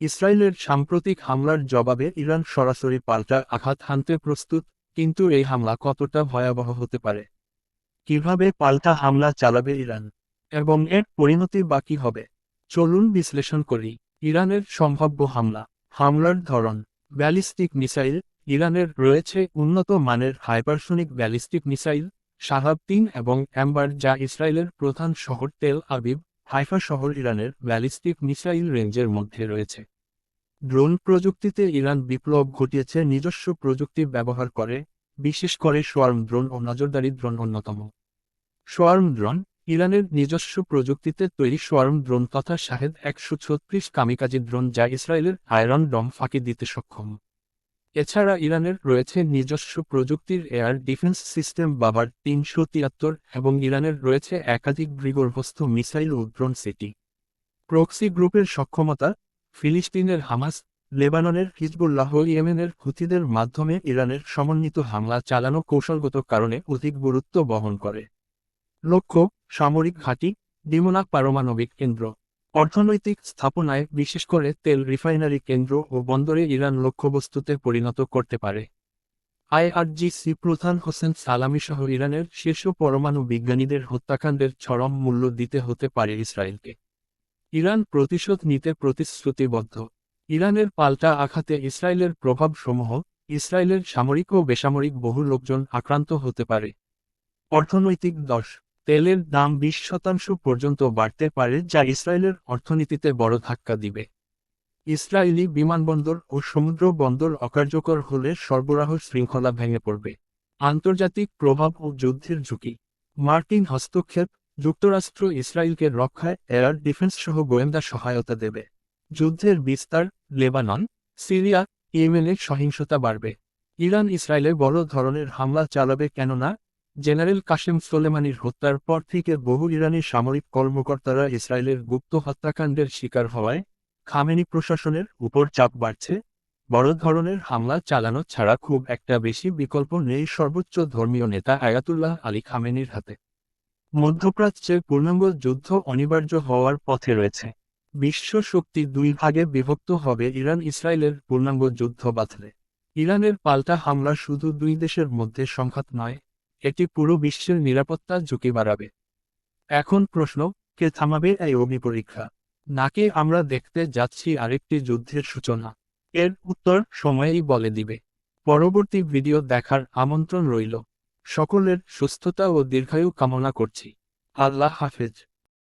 ইসরায়েলের সাম্প্রতিক হামলার জবাবে ইরান সরাসরি পাল্টা আঘাত হানতে প্রস্তুত, কিন্তু এই হামলা কতটা ভয়াবহ হতে পারে? কীভাবে পাল্টা হামলা চালাবে ইরান? এবং এর পরিণতি বাকি হবে? চলুন বিশ্লেষণ করি। ইরানের সম্ভাব্য হামলা, হামলার ধরন, ব্যালিস্টিক মিসাইল, ইরানের রয়েছে উন্নত মানের হাইপারসোনিক ব্যালিস্টিক মিসাইল শাহাব তিন এবং অ্যাম্বার যা ইসরায়েলের প্রধান শহর তেল আবিব হাইফা শহর ইরানের ব্যালিস্টিক মিসাইল রেঞ্জের মধ্যে রয়েছে। ড্রোন প্রযুক্তিতে ইরান বিপ্লব ঘটিয়েছে নিজস্ব প্রযুক্তি ব্যবহার করে, বিশেষ করে সোয়ার্ম ড্রোন ও নজরদারি ড্রোন অন্যতম। সোয়ার্ম ড্রোন, ইরানের নিজস্ব প্রযুক্তিতে তৈরি সোয়ার্ম ড্রোন তথা শাহেদ একশো ছত্রিশ কামিকাজি ড্রোন যা ইসরায়েলের আয়রন ডম ফাঁকি দিতে সক্ষম। এছাড়া ইরানের রয়েছে নিজস্ব প্রযুক্তির এয়ার ডিফেন্স সিস্টেম বাবার তিনশো তিয়াত্তর এবং ইরানের রয়েছে একাধিক ভূগর্ভস্থ মিসাইল ড্রোন সিটি। প্রক্সি গ্রুপের সক্ষমতা, ফিলিস্তিনের হামাস, লেবাননের হিজবুল্লাহ ইয়েমেনের হুতিদের মাধ্যমে ইরানের সমন্বিত হামলা চালানো কৌশলগত কারণে অধিক গুরুত্ব বহন করে। লক্ষ্য, সামরিক ঘাঁটি ডিমোনা পারমাণবিক কেন্দ্র। অর্থনৈতিক স্থাপনায়, বিশেষ করে তেল রিফাইনারি কেন্দ্র ও বন্দরে ইরান লক্ষ্যবস্তুতে পরিণত করতে পারে। আইআরজিসি প্রধান হোসেন সালামি সহ ইরানের শীর্ষ পরমাণু বিজ্ঞানীদের হত্যাকাণ্ডের চরম মূল্য দিতে হতে পারে ইসরায়েলকে। ইরান প্রতিশোধ নিতে প্রতিশ্রুতিবদ্ধ। ইরানের পাল্টা আঘাতে ইসরায়েলের প্রভাবসমূহ, ইসরায়েলের সামরিক ও বেসামরিক বহু লোকজন আক্রান্ত হতে পারে। অর্থনৈতিক দশ তেলের দাম বিশ শতাংশ পর্যন্ত বাড়তে পারে, যা ইসরায়েলের অর্থনীতিতে বড় ধাক্কা দিবে। ইসরায়েলি বিমানবন্দর ও সমুদ্র বন্দর অকার্যকর হলে সরবরাহ শৃঙ্খলা ভেঙে পড়বে। আন্তর্জাতিক প্রভাব ও যুদ্ধের ঝুঁকি। মার্কিন হস্তক্ষেপ যুক্তরাষ্ট্র ইসরায়েলকে রক্ষায় এয়ার ডিফেন্স সহ গোয়েন্দা সহায়তা দেবে। যুদ্ধের বিস্তার, লেবানন, সিরিয়া, ইয়েমেনে সহিংসতা বাড়বে। ইরান ইসরায়েলে বড় ধরনের হামলা চালাবে কেননা জেনারেল কাশেম সোলেমানির হত্যার পর থেকে বহু ইরানি সামরিক কর্মকর্তারা ইসরায়েলের গুপ্ত হত্যাকাণ্ডের শিকার হওয়ায় খামেনি প্রশাসনের উপর চাপ বাড়ছে। বড় ধরনের হামলা চালানো ছাড়া খুব একটা বেশি বিকল্প নেই সর্বোচ্চ ধর্মীয় নেতা আয়াতুল্লাহ আলী খামেনির হাতে। মধ্যপ্রাচ্যে পূর্ণাঙ্গ যুদ্ধ অনিবার্য হওয়ার পথে রয়েছে। বিশ্ব শক্তি দুই ভাগে বিভক্ত হবে ইরান ইসরায়েলের পূর্ণাঙ্গ যুদ্ধ বাঁধলে। ইরানের পাল্টা হামলা শুধু দুই দেশের মধ্যে সংঘাত নয় এটি পুরো বিশ্বের নিরাপত্তার ঝুঁকি বাড়াবে। এখন প্রশ্ন, কে থামাবে এই অগ্নিপরীক্ষা? নাকি আমরা দেখতে যাচ্ছি আরেকটি যুদ্ধের সূচনা? এর উত্তর সময়েই বলে দিবে। পরবর্তী ভিডিও দেখার আমন্ত্রণ রইল। সকলের সুস্থতা ও দীর্ঘায়ু কামনা করছি। আল্লাহ হাফেজ।